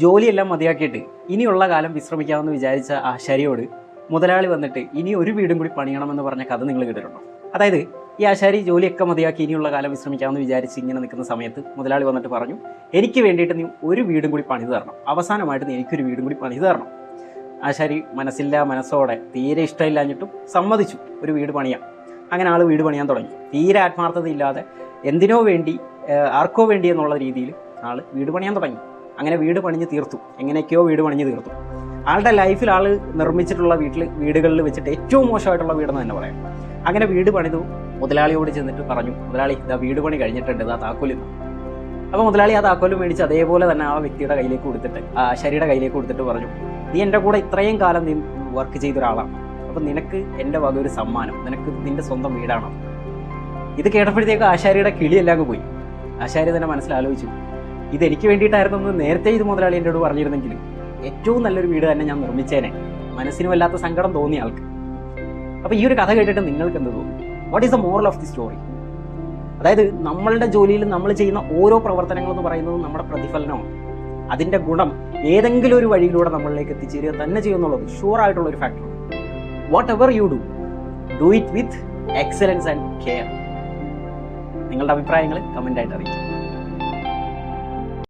ജോലിയെല്ലാം മതിയാക്കിയിട്ട് ഇനിയുള്ള കാലം വിശ്രമിക്കാമെന്ന് വിചാരിച്ച ആശാരിയോട് മുതലാളി വന്നിട്ട് ഇനി ഒരു വീടും കൂടി പണിയണമെന്ന് പറഞ്ഞ കഥ നിങ്ങൾ കേട്ടിട്ടുണ്ടോ? അതായത് ഈ ആശാരി ജോലിയൊക്കെ മതിയാക്കി ഇനിയുള്ള കാലം വിശ്രമിക്കാമെന്ന് വിചാരിച്ച് ഇങ്ങനെ നിൽക്കുന്ന സമയത്ത് മുതലാളി വന്നിട്ട് പറഞ്ഞു എനിക്ക് വേണ്ടിയിട്ട് നീ ഒരു വീടും കൂടി പണിത് തരണം. അവസാനമായിട്ട് നീ എനിക്കൊരു വീടും കൂടി പണിത് തരണം. ആശാരി മനസ്സില്ല മനസ്സോടെ തീരെ ഇഷ്ടമില്ലാഞ്ഞിട്ടും സമ്മതിച്ചു ഒരു വീട് പണിയാം. അങ്ങനെ ആൾ വീട് പണിയാൻ തുടങ്ങി. തീരെ ആത്മാർത്ഥതയില്ലാതെ എന്തിനോ വേണ്ടി ആർക്കോ വേണ്ടി എന്നുള്ള രീതിയിൽ ആൾ വീട് പണിയാൻ തുടങ്ങി. അങ്ങനെ വീട് പണിഞ്ഞ് തീർത്തു. എങ്ങനെയൊക്കെയോ വീട് പണിഞ്ഞ് തീർത്തു. ആളുടെ ലൈഫിൽ ആൾ നിർമ്മിച്ചിട്ടുള്ള വീട്ടിൽ വീടുകളിൽ വെച്ചിട്ട് ഏറ്റവും മോശമായിട്ടുള്ള വീടെന്ന് തന്നെ പറയാം. അങ്ങനെ വീട് പണിതു. മുതലാളിയോട് ചെന്നിട്ട് പറഞ്ഞു മുതലാളി ഇതാ വീട് പണി കഴിഞ്ഞിട്ടുണ്ട് ഇതാ താക്കോലിന്ന് അപ്പോൾ മുതലാളി ആ താക്കോൽ മേടിച്ച് അതേപോലെ തന്നെ ആ വ്യക്തിയുടെ കയ്യിലേക്ക് കൊടുത്തിട്ട് ആ ശരിയുടെ കയ്യിലേക്ക് കൊടുത്തിട്ട് പറഞ്ഞു നീ എന്റെ കൂടെ ഇത്രയും കാലം നീ വർക്ക് ചെയ്ത ഒരാളാണ് അപ്പം നിനക്ക് എന്റെ വക ഒരു സമ്മാനം നിനക്ക് നിന്റെ സ്വന്തം വീടാണ്. ഇത് കേട്ടപ്പോഴത്തേക്ക് ആശാരിയുടെ കിളിയെല്ലാം പോയി. ആശാരി തന്നെ മനസ്സിലാലോചിച്ചു ഇത് എനിക്ക് വേണ്ടിയിട്ടായിരുന്നു നേരത്തെ ഇത് മുതലാളി എന്നോട് പറഞ്ഞിരുന്നെങ്കിൽ ഏറ്റവും നല്ലൊരു വീട് തന്നെ ഞാൻ നിർമ്മിച്ചേനെ. മനസ്സിന് വല്ലാത്ത സങ്കടം തോന്നിയ ആൾക്ക്. അപ്പോൾ ഈ ഒരു കഥ കേട്ടിട്ട് നിങ്ങൾക്ക് എന്ത് തോന്നി? What is the moral of the story അതായത് നമ്മളുടെ ജോലിയിൽ നമ്മൾ ചെയ്യുന്ന ഓരോ പ്രവർത്തനങ്ങൾ എന്ന് പറയുന്നത് നമ്മുടെ പ്രതിഫലനമാണ്. അതിന്റെ ഗുണം ഏതെങ്കിലും ഒരു വഴിയിലൂടെ നമ്മളിലേക്ക് എത്തിച്ചേരുക തന്നെ ചെയ്യുന്നുള്ളത് ഷുവർ ആയിട്ടുള്ള ഒരു factor whatever you do do it with excellence and care നിങ്ങളുടെ അഭിപ്രായങ്ങൾ കമന്റ് ആയിട്ട് അറിയിക്കും